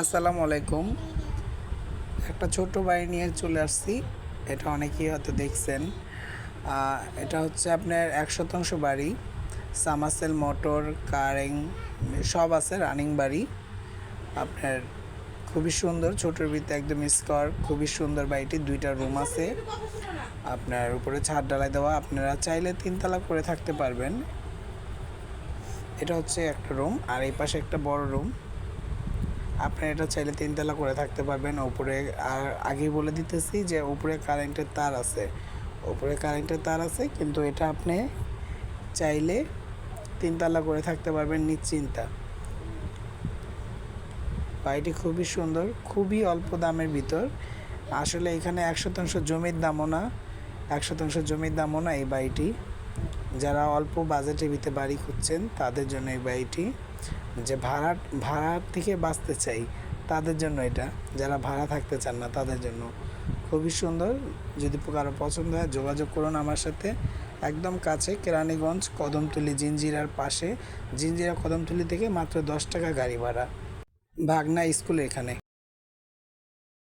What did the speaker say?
আসসালামু আলাইকুম। একটা ছোট বাড়ি নিয়ে চলে আসছি। এটা অনেকেই হয়তো দেখছেন। এটা হচ্ছে আপনার এক শতাংশ বাড়ি। সামাসেল মোটর, কারেং, সব আছে রানিং বাড়ি। আপনার খুবই সুন্দর ছোটোর ভিতরে একদম স্কোয়ার, খুবই সুন্দর বাড়িটি, দুইটা রুম আছে। আপনার উপরে ছাদ ডালাই দেওয়া, আপনারা চাইলে তিনতলা করে থাকতে পারবেন। এটা হচ্ছে একটা রুম, আর এই পাশে একটা বড় রুম। আপনি এটা চাইলে তিনতলা করে থাকতে পারবেন। ওপরে আর আগেই বলে দিতেছি যে উপরে কারেন্টের তার আছে। ওপরে কারেন্টের তার আছে, কিন্তু এটা আপনি চাইলে তিনতলা করে থাকতে পারবেন নিশ্চিন্তা। বাড়িটি খুবই সুন্দর, খুবই অল্প দামের ভিতর। আসলে এখানে এক শতাংশ জমির দামও না এক শতাংশ জমির দামও না এই বাড়িটি। যারা অল্প বাজেটের ভিতরে বাড়ি খুঁজছেন, তাদের জন্য এই বাড়িটি যে ভাড়া ভাড়ার থেকে বাঁচতে চাই, তাদের জন্য এটা। যারা ভাড়া থাকতে চান না, তাদের জন্য খুবই সুন্দর। যদি কারও পছন্দ হয়, যোগাযোগ করুন আমার সাথে। একদম কাছে কেরানীগঞ্জ, কদমতলি জিঞ্জিরার পাশে। জিঞ্জিরা কদমতলি থেকে মাত্র দশ টাকা গাড়ি ভাড়া। ভাগনা স্কুল এখানে।